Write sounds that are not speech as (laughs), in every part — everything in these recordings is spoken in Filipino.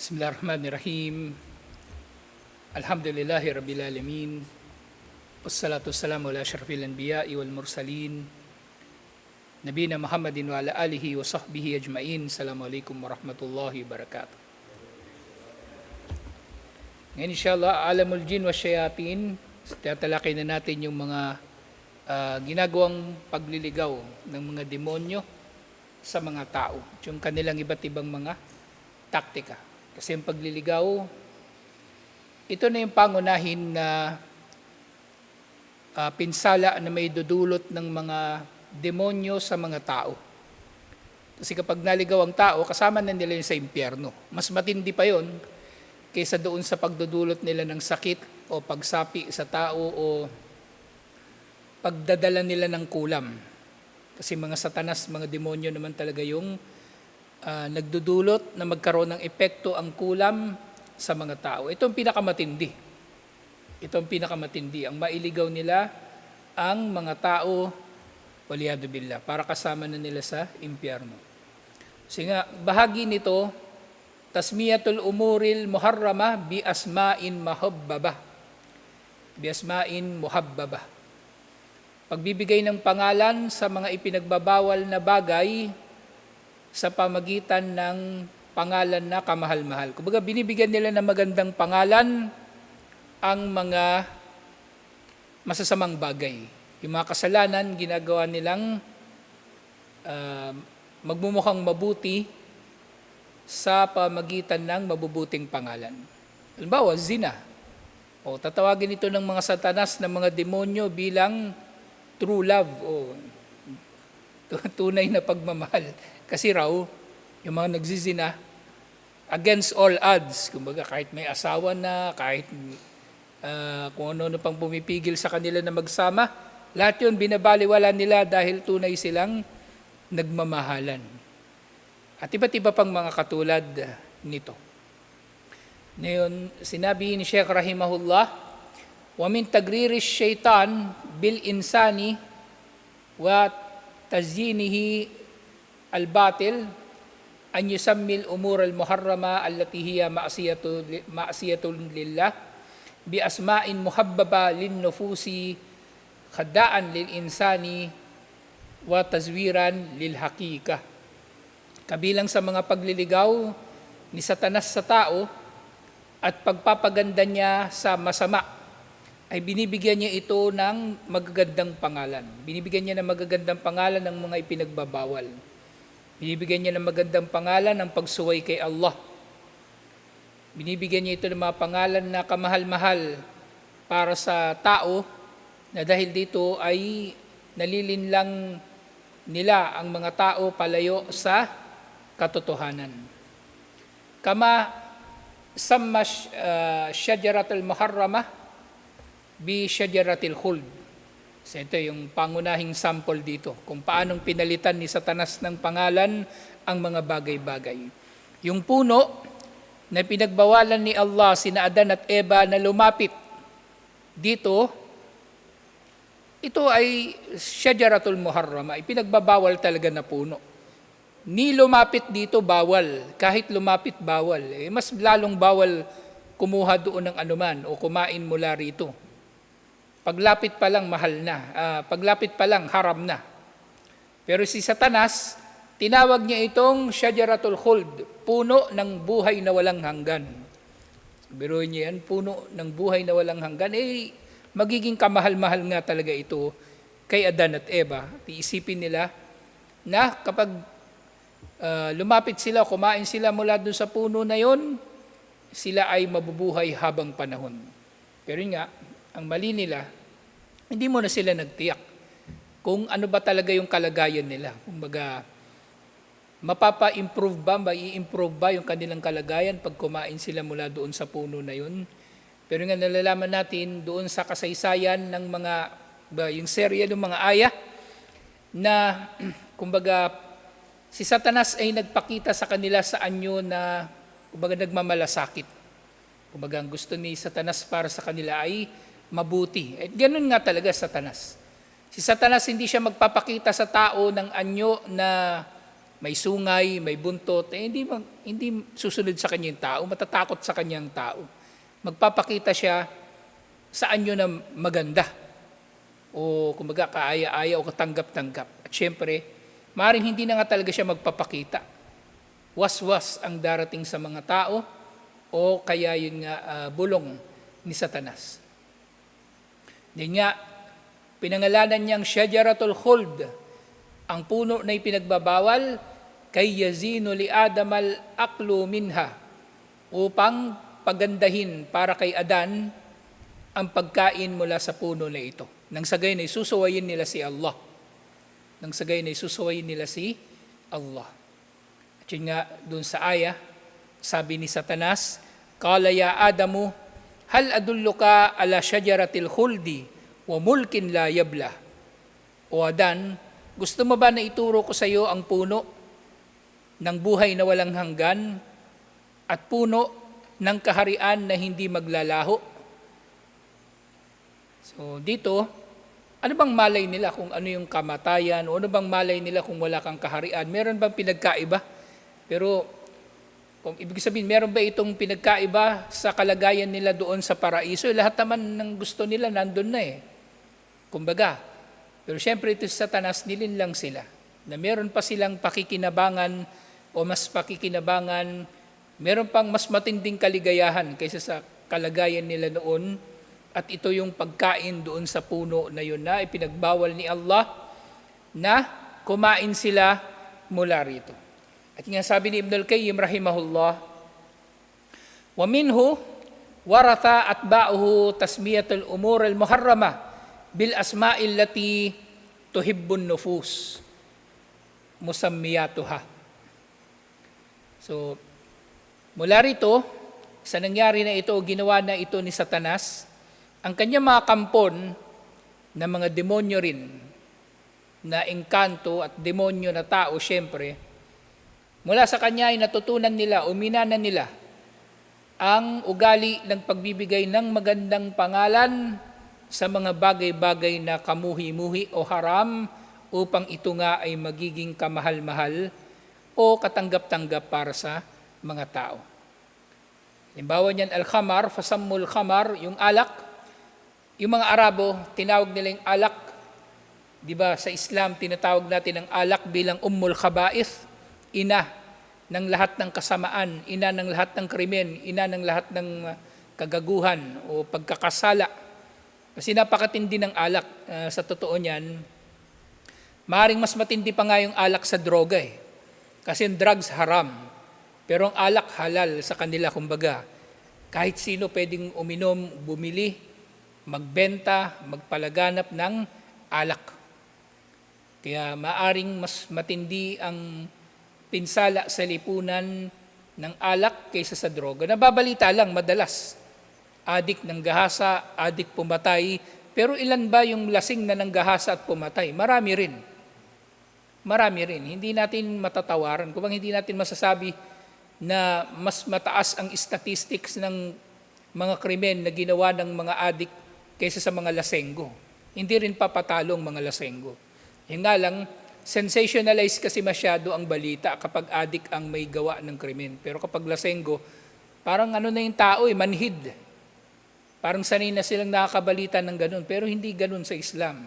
Bismillahirrahmanirrahim. Alhamdulillahi Rabbil Alamin. Wassalatu wassalamu ala asyrafil anbiya'i wal mursalin. Nabina Muhammadin wa ala alihi wa sahbihi ajmain. Assalamualaikum warahmatullahi wabarakatuh. Ngayon inshallah, alamul jin wa syayatin. Tatalakay na natin yung mga ah, ginagawang pagliligaw ng mga demonyo sa mga tao. Yung kanilang iba't ibang mga taktika. Kasi yung pagliligaw, ito na yung pangunahin na ah, pinsala na may dudulot ng mga demonyo sa mga tao. Kasi kapag naligaw ang tao, kasama na nila yun sa impyerno. Mas matindi pa yon kaysa doon sa pagdudulot nila ng sakit o pagsapi sa tao o pagdadala nila ng kulam. Kasi mga satanas, mga demonyo naman talaga yung ah, nagdudulot na magkaroon ng epekto ang kulam sa mga tao. Ito ang pinakamatindi. Ito ang pinakamatindi. Ang mailigaw nila ang mga tao, waliyadu billah, para kasama na nila sa impyerno. Kasi nga, bahagi nito, tasmiyatul umuril muharrama bi asma'in mahabbaba. Bi asma'in muhabbaba. Pagbibigay ng pangalan sa mga ipinagbabawal na bagay sa pamagitan ng pangalan na kamahal-mahal. Kumbaga binibigyan nila ng magandang pangalan ang mga masasamang bagay. Yung mga kasalanan, ginagawa nilang ah, magmumukhang mabuti sa pamagitan ng mabubuting pangalan. Halimbawa, zina. O tatawagin ito ng mga satanas ng mga demonyo bilang true love o (laughs) tunay na pagmamahal. Kasi raw, yung mga nagzizina, against all odds, kumbaga kahit may asawa na, kahit ah, kung ano-ano pang pumipigil sa kanila na magsama, lahat yun binabaliwala nila dahil tunay silang nagmamahalan. At iba't iba pang mga katulad ah, nito. Ngayon, sinabi ni Sheikh Rahimahullah, وَمِن تَغْرِيرِ الشَّيْطَانِ بِالْإِنسَانِ وَتَزْيِينِهِ al-batil an yusammil umur al-muharrama allati hiya ma'siyatun ma'siyatun lillah bi asma'in muhabbaba lin-nufusi khada'an lil-insani wa tazwiran lil-haqiqa. Kabilang sa mga pagliligaw ni Satanas sa tao at pagpapaganda niya sa masama ay binibigyan niya ito ng magagandang pangalan. Binibigyan niya ng magagandang pangalan ng mga ipinagbabawal. Binibigyan niya ng magandang pangalan ng pagsuway kay Allah. Binibigyan niya ito ng mga pangalan na kamahal-mahal para sa tao na dahil dito ay nalilinlang nila ang mga tao palayo sa katotohanan. Kama samma uh, syajaratul muharramah bi syajaratil khuld. So ito yung pangunahing sample dito kung paanong pinalitan ni Satanas ng pangalan ang mga bagay-bagay. Yung puno na pinagbawalan ni Allah sina Adan at Eva na lumapit dito, ito ay syajaratul muharrama, ipinagbabawal talaga na puno. Ni lumapit dito, bawal. Kahit lumapit, bawal. Eh, mas lalong bawal kumuha doon ng anuman o kumain mula rito. Paglapit pa lang, mahal na. Ah, paglapit pa lang, haram na. Pero si Satanas, tinawag niya itong Shajaratul Khuld, puno ng buhay na walang hanggan. Biruin niya yan, puno ng buhay na walang hanggan. Eh, magiging kamahal-mahal nga talaga ito kay Adan at Eva. Iisipin nila na kapag uh, lumapit sila, kumain sila mula dun sa puno na yon, sila ay mabubuhay habang panahon. Pero nga, ang mali nila, hindi mo na sila nagtiyak kung ano ba talaga yung kalagayan nila. Kumbaga, mapapa-improve ba, mai-improve ba yung kanilang kalagayan pag kumain sila mula doon sa puno na yun? Pero nga nalalaman natin doon sa kasaysayan ng mga, ba, yung serya ng mga aya, na (clears throat) kumbaga si Satanas ay nagpakita sa kanila sa anyo na kumbaga nagmamalasakit. Kumbaga ang gusto ni Satanas para sa kanila ay mabuti. At ganun nga talaga Satanas. Si Satanas hindi siya magpapakita sa tao ng anyo na may sungay, may buntot, eh, hindi, mag, hindi susunod sa kanya tao, matatakot sa kanyang tao. Magpapakita siya sa anyo na maganda o kumbaga kaaya-aya o katanggap-tanggap. At syempre, maaaring hindi na nga talaga siya magpapakita. Was-was ang darating sa mga tao o kaya yun nga ah, bulong ni Satanas. Din nga, pinangalanan niyang Shajaratul Khuld, ang puno na ipinagbabawal kay Yazino li Adam al aklu minha upang pagandahin para kay Adan ang pagkain mula sa puno na ito. Nang sa gayon ay susuwayin nila si Allah. Nang sa gayon ay susuwayin nila si Allah. At yun nga, dun sa aya, sabi ni Satanas, Kala ya Adamu, hal adulluka ala syajaratil khuldi wa mulkin la yabla. O Adan, gusto mo ba na ituro ko sa iyo ang puno ng buhay na walang hanggan at puno ng kaharian na hindi maglalaho? So dito, ano bang malay nila kung ano yung kamatayan o ano bang malay nila kung wala kang kaharian? Meron bang pinagkaiba? Pero kung ibig sabihin, meron ba itong pinagkaiba sa kalagayan nila doon sa paraiso? Lahat naman ng gusto nila nandun na eh. Kumbaga, pero syempre ito sa satanas, nilin lang sila. Na meron pa silang pakikinabangan o mas pakikinabangan, meron pang mas matinding kaligayahan kaysa sa kalagayan nila noon. At ito yung pagkain doon sa puno na yun na ipinagbawal ni Allah na kumain sila mula rito. At nga sabi ni Ibn al-Qayyim rahimahullah, waratha atba'uhu tasmiyatul umur al-muharrama bil asma'il lati tuhibbun nufus musammiyatuha. So, mula rito, sa nangyari na ito, ginawa na ito ni Satanas, ang kanyang mga kampon na mga demonyo rin, na engkanto at demonyo na tao, syempre, mula sa kanya ay natutunan nila, uminanan nila ang ugali ng pagbibigay ng magandang pangalan sa mga bagay-bagay na kamuhi-muhi o haram upang ito nga ay magiging kamahal-mahal o katanggap-tanggap para sa mga tao. Halimbawa niyan, al-khamar, fasammul khamar, yung alak. Yung mga Arabo, tinawag nila yung alak. Di ba sa Islam, tinatawag natin ang alak bilang ummul khaba'ith, ina ng lahat ng kasamaan, ina ng lahat ng krimen, ina ng lahat ng uh, kagaguhan o pagkakasala. Kasi napakatindi ng alak. Uh, sa totoo niyan, maring mas matindi pa nga yung alak sa droga eh. Kasi yung drugs haram. Pero ang alak halal sa kanila, kumbaga. Kahit sino pwedeng uminom, bumili, magbenta, magpalaganap ng alak. Kaya maaring mas matindi ang pinsala sa lipunan ng alak kaysa sa droga. Nababalita lang madalas. Adik ng gahasa, adik pumatay. Pero ilan ba yung lasing na ng gahasa at pumatay? Marami rin. Marami rin. Hindi natin matatawaran. Kung hindi natin masasabi na mas mataas ang statistics ng mga krimen na ginawa ng mga adik kaysa sa mga lasenggo. Hindi rin papatalong mga lasenggo. Yung nga lang, sensationalize kasi masyado ang balita kapag adik ang may gawa ng krimen. Pero kapag lasenggo, parang ano na yung tao eh, manhid. Parang sanay na silang nakakabalita ng ganun. Pero hindi ganun sa Islam.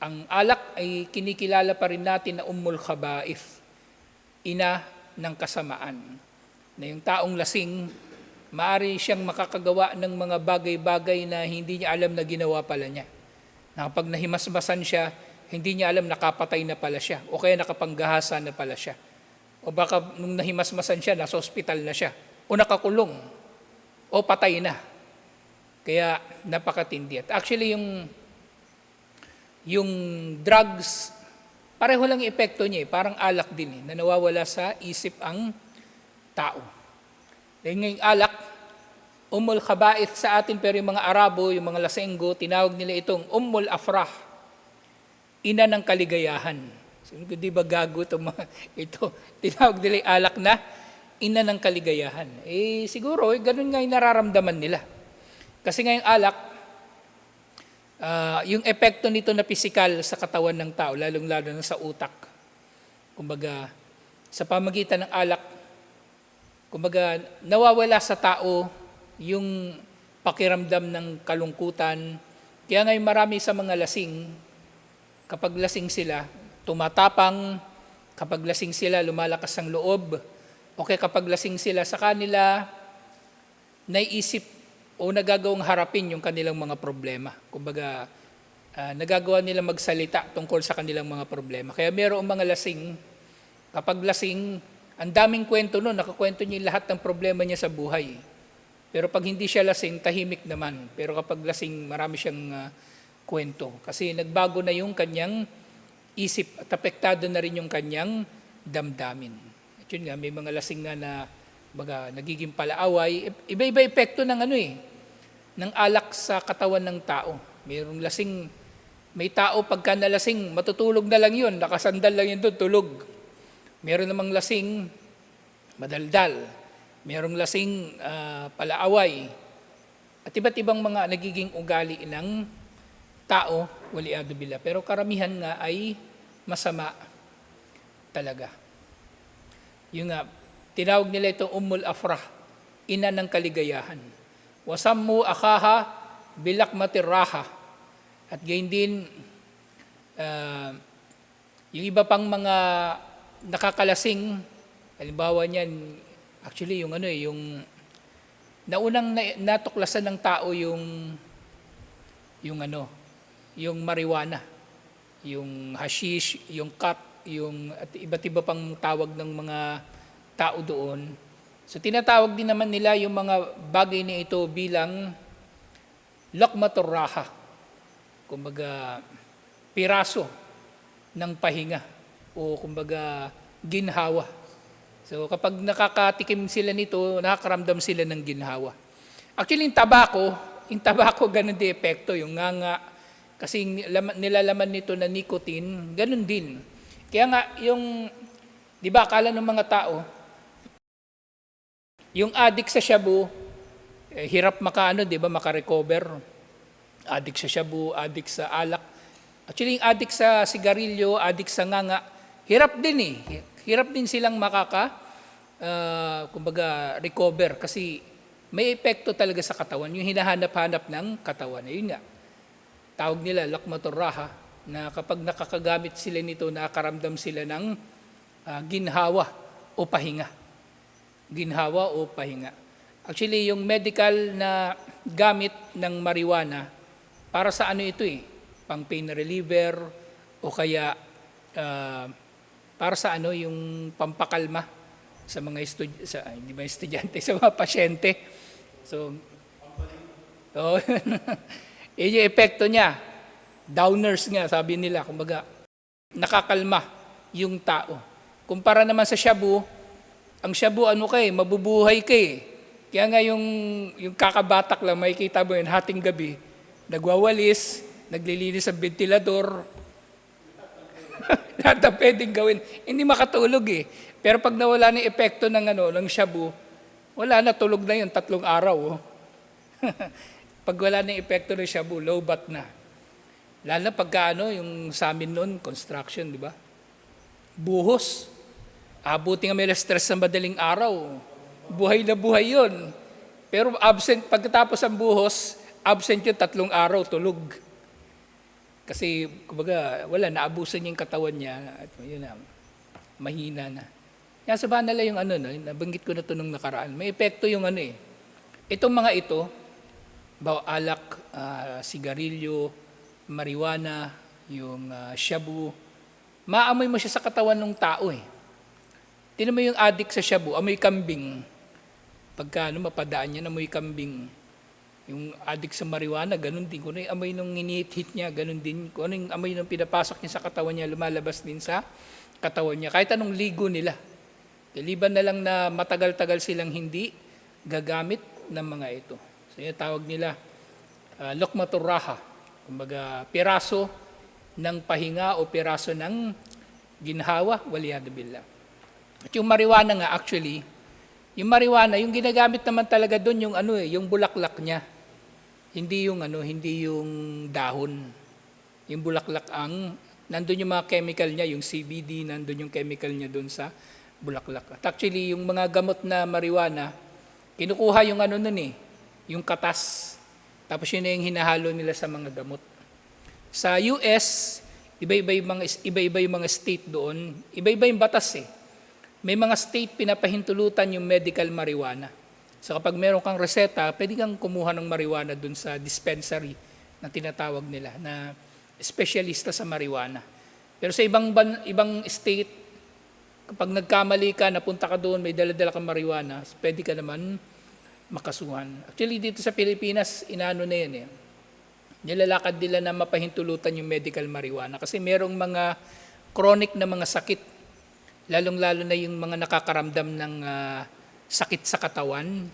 Ang alak ay kinikilala pa rin natin na ummul khaba'if. Ina ng kasamaan. Na yung taong lasing, maari siyang makakagawa ng mga bagay-bagay na hindi niya alam na ginawa pala niya. Na kapag nahimasmasan siya, hindi niya alam nakapatay na pala siya o kaya nakapanggahasa na pala siya. O baka nung nahimasmasan siya, nasa ospital na siya o nakakulong o patay na. Kaya napakatindi. At actually yung yung drugs, pareho lang epekto niya eh. Parang alak din eh, na nawawala sa isip ang tao. Dahil ngayong alak, umul khabait sa atin pero yung mga Arabo, yung mga Lasenggo, tinawag nila itong umul afrah, ina ng kaligayahan. So, di ba gago mga (laughs) ito? Tinawag nila yung alak na ina ng kaligayahan. Eh siguro, eh, ganun nga yung nararamdaman nila. Kasi ngayong alak, uh, yung epekto nito na pisikal sa katawan ng tao, lalong-lalo na sa utak. Kumbaga, sa pamagitan ng alak, kumbaga nawawala sa tao yung pakiramdam ng kalungkutan. Kaya ngayon marami sa mga lasing, kapag lasing sila, tumatapang, kapag lasing sila, lumalakas ang loob, o kaya kapag lasing sila sa kanila, naiisip o nagagawang harapin yung kanilang mga problema. Kumbaga, ah, nagagawa nila magsalita tungkol sa kanilang mga problema. Kaya mayroong mga lasing, kapag lasing, ang daming kwento nun, nakakwento niya lahat ng problema niya sa buhay. Pero pag hindi siya lasing, tahimik naman. Pero kapag lasing, marami siyang ah, kwento. Kasi nagbago na yung kanyang isip at apektado na rin yung kanyang damdamin. At yun nga, may mga lasing nga na baga, nagiging palaaway. Iba-iba epekto ng ano eh, ng alak sa katawan ng tao. Mayroong lasing, may tao pagka nalasing, matutulog na lang yun, nakasandal lang yun doon, tulog. Meron namang lasing, madaldal. Merong lasing ah, palaaway. At iba't ibang mga nagiging ugali ng tao, waliado bila. Pero karamihan nga ay masama talaga. Yung nga, tinawag nila ito Ummul Afrah, ina ng kaligayahan. Wasammu akaha bilak matiraha. At gayon din, ah, yung iba pang mga nakakalasing, halimbawa niyan, actually yung ano eh, yung naunang na, natuklasan ng tao yung yung ano, yung marijuana, yung hashish, yung cut, yung at iba't iba pang tawag ng mga tao doon. So tinatawag din naman nila yung mga bagay na ito bilang lokmatur raha. Kumbaga piraso ng pahinga o kumbaga ginhawa. So kapag nakakatikim sila nito, nakakaramdam sila ng ginhawa. Actually, yung tabako, yung tabako ganun din epekto, yung nga nga, kasi nilalaman nito na nicotine, ganun din. Kaya nga, yung, di ba, akala ng mga tao, yung addict sa shabu, eh, hirap makaano, di ba, makarecover. Addict sa shabu, addict sa alak. Actually, yung addict sa sigarilyo, addict sa nganga, hirap din eh. Hirap din silang makaka, ah, kumbaga, recover kasi may epekto talaga sa katawan, yung hinahanap-hanap ng katawan. Ayun nga, tawag nila lakmatur raha, na kapag nakakagamit sila nito, nakakaramdam sila ng ah, ginhawa o pahinga. Ginhawa o pahinga. Actually, yung medical na gamit ng marijuana, para sa ano ito eh, pang pain reliever o kaya ah, para sa ano yung pampakalma sa mga estud- sa hindi ba estudyante (laughs) sa mga pasyente. So Oh, (laughs) yun yung epekto niya. Downers nga, sabi nila. Kumbaga, nakakalma yung tao. Kumpara naman sa shabu, ang shabu, ano kay, mabubuhay kay. Kaya nga yung, yung kakabatak lang, makikita mo yun, hating gabi, nagwawalis, naglilinis ng ventilador, (laughs) lahat na pwedeng gawin. Hindi makatulog eh. Pero pag nawala ng epekto ng, ano, ng shabu, wala na, tulog na yun, tatlong araw. Oh. (laughs) pag wala ng epekto ng shabu, low bat na. Lalo na pagka ano, yung sa amin noon, construction, di ba? Buhos. Abuti nga may stress sa madaling araw. Buhay na buhay yon. Pero absent, pagkatapos ang buhos, absent yung tatlong araw, tulog. Kasi, kumbaga, wala, naabusan yung katawan niya. At yun na, mahina na. Kaya sabahan nila yung ano, no, nabanggit ko na ito nung nakaraan. May epekto yung ano eh. Itong mga ito, bawa alak, ah, sigarilyo, marijuana, yung ah, shabu, maamoy mo siya sa katawan ng tao eh. Tinan mo yung addict sa shabu, amoy kambing. Pagka ano, mapadaan niya, amoy kambing. Yung addict sa marijuana, ganun din. Kung ano yung amoy nung inihit niya, ganun din. Kung ano yung amoy nung pinapasok niya sa katawan niya, lumalabas din sa katawan niya. Kahit anong ligo nila. Liban na lang na matagal-tagal silang hindi gagamit ng mga ito. So yung tawag nila, uh, lokmatur raha. Kumbaga, piraso ng pahinga o piraso ng ginhawa, waliyadu. At yung marijuana nga actually, yung marijuana, yung ginagamit naman talaga doon yung ano eh, yung bulaklak niya. Hindi yung ano, hindi yung dahon. Yung bulaklak ang nandun yung mga chemical niya, yung CBD, nandun yung chemical niya doon sa bulaklak. At actually, yung mga gamot na marijuana, kinukuha yung ano nun eh, yung katas. Tapos yun na yung hinahalo nila sa mga gamot. Sa US, iba-iba yung mga, iba-iba yung mga state doon, iba-iba yung batas eh. May mga state pinapahintulutan yung medical marijuana. So kapag meron kang reseta, pwede kang kumuha ng marijuana doon sa dispensary na tinatawag nila, na espesyalista sa marijuana. Pero sa ibang, ban, ibang state, kapag nagkamali ka, napunta ka doon, may dala-dala kang marijuana, pwede ka naman makasuhan. Actually, dito sa Pilipinas, inano na yan eh. Nilalakad nila na mapahintulutan yung medical marijuana kasi merong mga chronic na mga sakit, lalong-lalo na yung mga nakakaramdam ng ah, sakit sa katawan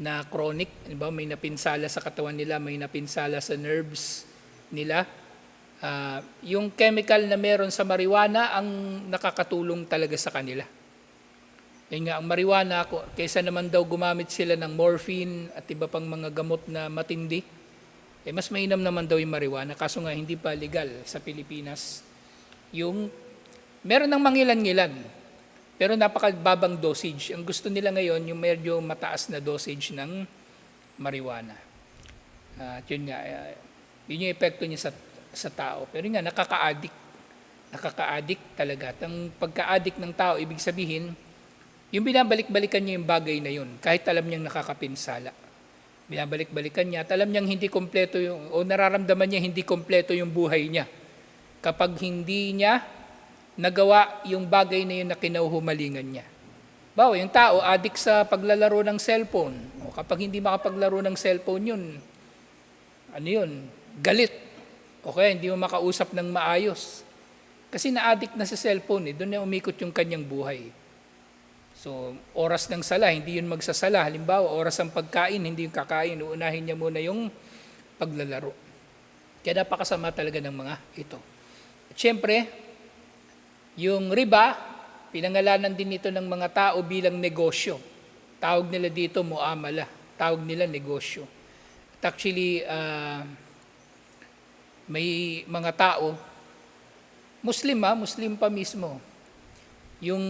na chronic, ba may napinsala sa katawan nila, may napinsala sa nerves nila. Ah, yung chemical na meron sa marijuana ang nakakatulong talaga sa kanila. Yun nga, ang marijuana, kaysa naman daw gumamit sila ng morphine at iba pang mga gamot na matindi, eh mas mainam naman daw yung marijuana. Kaso nga, hindi pa legal sa Pilipinas. Yung, meron ng mangilan-ngilan, pero napakababang dosage. Ang gusto nila ngayon, yung medyo mataas na dosage ng marijuana. Ah, At yun nga, eh, yun yung epekto niya sa, sa tao. Pero yun nga, nakaka-addict. Nakaka-addict talaga. At ang pagka-addict ng tao, ibig sabihin, yung binabalik-balikan niya yung bagay na yun, kahit alam niyang nakakapinsala. Binabalik-balikan niya at alam niyang hindi kompleto yung, o nararamdaman niya hindi kompleto yung buhay niya. Kapag hindi niya nagawa yung bagay na yun na kinauhumalingan niya. Bawa, yung tao, addict sa paglalaro ng cellphone. O kapag hindi makapaglaro ng cellphone yun, ano yun, galit. O kaya hindi mo makausap ng maayos. Kasi na-addict na sa cellphone, eh, doon na umikot yung kanyang buhay. So, oras ng sala, hindi yun magsasala. Halimbawa, oras ng pagkain, hindi yung kakain. Uunahin niya muna yung paglalaro. Kaya napakasama talaga ng mga ito. At syempre, yung riba, pinangalanan din ito ng mga tao bilang negosyo. Tawag nila dito muamala. Tawag nila negosyo. At actually, ah, may mga tao, Muslim ha, Muslim pa mismo, yung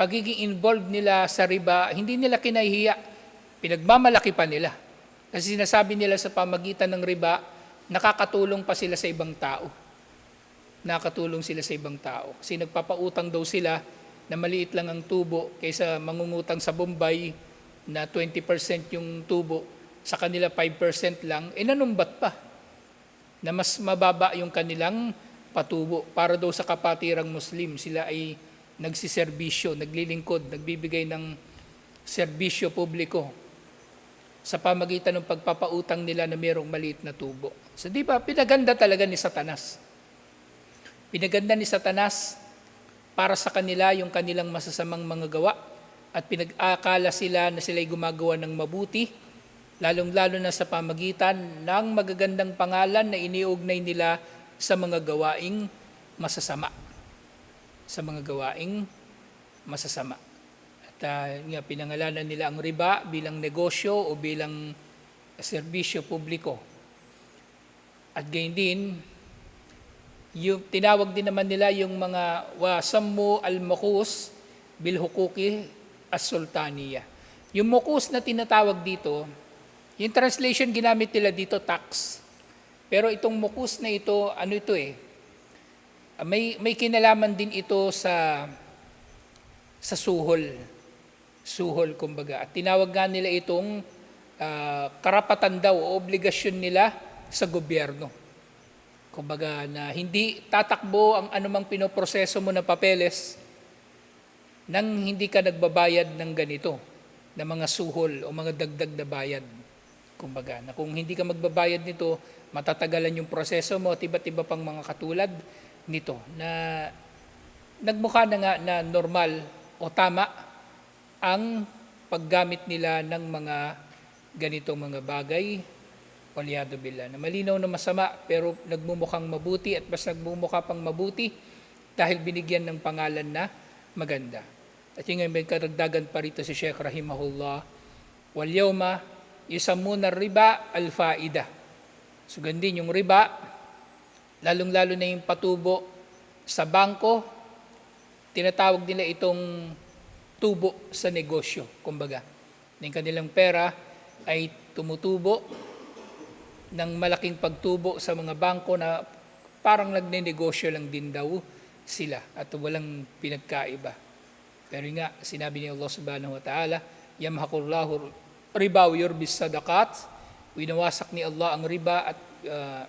pagiging involved nila sa riba, hindi nila kinahihiya. Pinagmamalaki pa nila. Kasi sinasabi nila sa pamagitan ng riba, nakakatulong pa sila sa ibang tao. Nakakatulong sila sa ibang tao. Kasi nagpapautang daw sila na maliit lang ang tubo kaysa mangungutang sa Bombay na 20% yung tubo, sa kanila 5% lang, eh nanumbat pa na mas mababa yung kanilang patubo para daw sa kapatirang Muslim. Sila ay nagsiservisyo, naglilingkod, nagbibigay ng serbisyo publiko sa pamagitan ng pagpapautang nila na mayroong maliit na tubo. So di ba, pinaganda talaga ni Satanas. Pinaganda ni Satanas para sa kanila yung kanilang masasamang mga gawa at pinag-akala sila na sila'y gumagawa ng mabuti, lalong-lalo na sa pamagitan ng magagandang pangalan na iniugnay nila sa mga gawaing masasama sa mga gawaing masasama. At uh, nga, pinangalanan nila ang riba bilang negosyo o bilang serbisyo publiko. At gayon din, yung, tinawag din naman nila yung mga wasammu al-makus bilhukuki as-sultaniya. Yung mukus na tinatawag dito, yung translation ginamit nila dito tax. Pero itong mukus na ito, ano ito eh, may may kinalaman din ito sa sa suhol. Suhol kumbaga. At tinawag nga nila itong ah, karapatan daw o obligasyon nila sa gobyerno. Kumbaga na hindi tatakbo ang anumang pinoproseso mo na papeles nang hindi ka nagbabayad ng ganito, na mga suhol o mga dagdag na bayad. Kumbaga, na kung hindi ka magbabayad nito, matatagalan yung proseso mo at iba't iba pang mga katulad nito na nagmukha na nga na normal o tama ang paggamit nila ng mga ganitong mga bagay Walyado billah na malinaw na masama pero nagmumukhang mabuti at mas nagmumukha pang mabuti dahil binigyan ng pangalan na maganda. At yung may karagdagan pa rito si Sheikh Rahimahullah, wal yawma yusammuna riba al-faida. So ganun yung riba, lalong-lalo na yung patubo sa bangko, tinatawag nila itong tubo sa negosyo, kumbaga. Yung kanilang pera ay tumutubo ng malaking pagtubo sa mga bangko na parang nagnenegosyo lang din daw sila at walang pinagkaiba. Pero nga, sinabi ni Allah subhanahu wa ta'ala, Yamhakullahu riba wa yurbis sadaqat. Winawasak ni Allah ang riba at uh,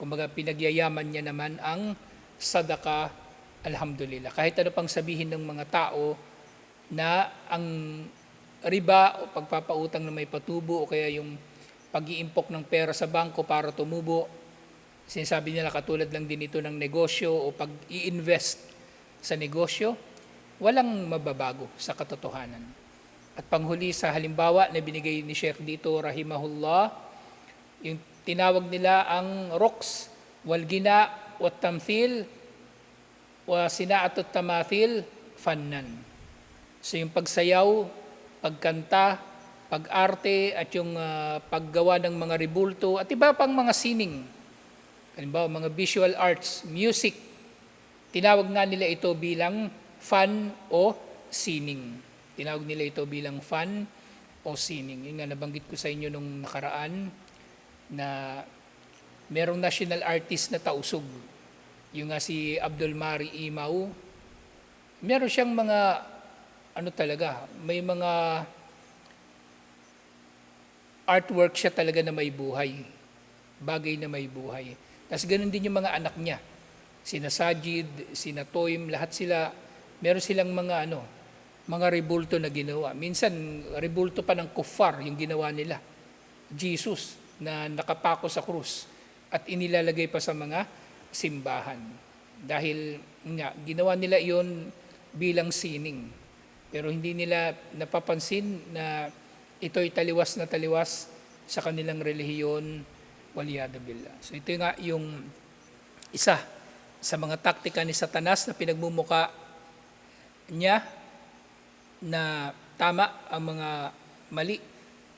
kumbaga pinagyayaman niya naman ang sadaka, alhamdulillah. Kahit ano pang sabihin ng mga tao na ang riba o pagpapautang na may patubo o kaya yung pag-iimpok ng pera sa bangko para tumubo, sinasabi nila katulad lang din ito ng negosyo o pag-i-invest sa negosyo, walang mababago sa katotohanan. At panghuli sa halimbawa na binigay ni Sheikh dito, rahimahullah, yung tinawag nila ang roks, walgina, wat tamthil, wa sinaatut tamathil, fannan. So yung pagsayaw, pagkanta, pag-arte at yung ah, paggawa ng mga ribulto at iba pang mga sining. Halimbawa, mga visual arts, music. Tinawag nga nila ito bilang fun o sining. Tinawag nila ito bilang fun o sining. Yung nga nabanggit ko sa inyo nung nakaraan na merong national artist na tausog. Yung nga si Abdul Mari Imaw. Meron siyang mga ano talaga, may mga artwork siya talaga na may buhay. Bagay na may buhay. Tapos ganun din yung mga anak niya. Sina Sajid, sina Toym, lahat sila, meron silang mga ano, mga rebulto na ginawa. Minsan, rebulto pa ng kuffar yung ginawa nila. Jesus na nakapako sa krus at inilalagay pa sa mga simbahan. Dahil nga, ginawa nila iyon bilang sining. Pero hindi nila napapansin na ito'y taliwas na taliwas sa kanilang relihiyon, waliyado billah. So ito nga yung isa sa mga taktika ni Satanas na pinagmumuka niya na tama ang mga mali,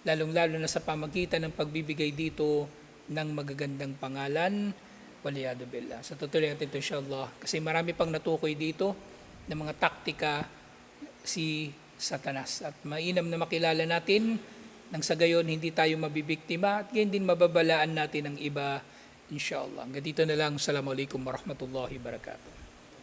lalong-lalo na sa pamagitan ng pagbibigay dito ng magagandang pangalan, waliyado billah. So tutuloy natin ito inshallah kasi marami pang natukoy dito ng mga taktika si Satanas. At mainam na makilala natin nang sa gayon hindi tayo mabibiktima at gayon din mababalaan natin ang iba inshallah. Hanggang dito na lang. Assalamualaikum warahmatullahi wabarakatuh.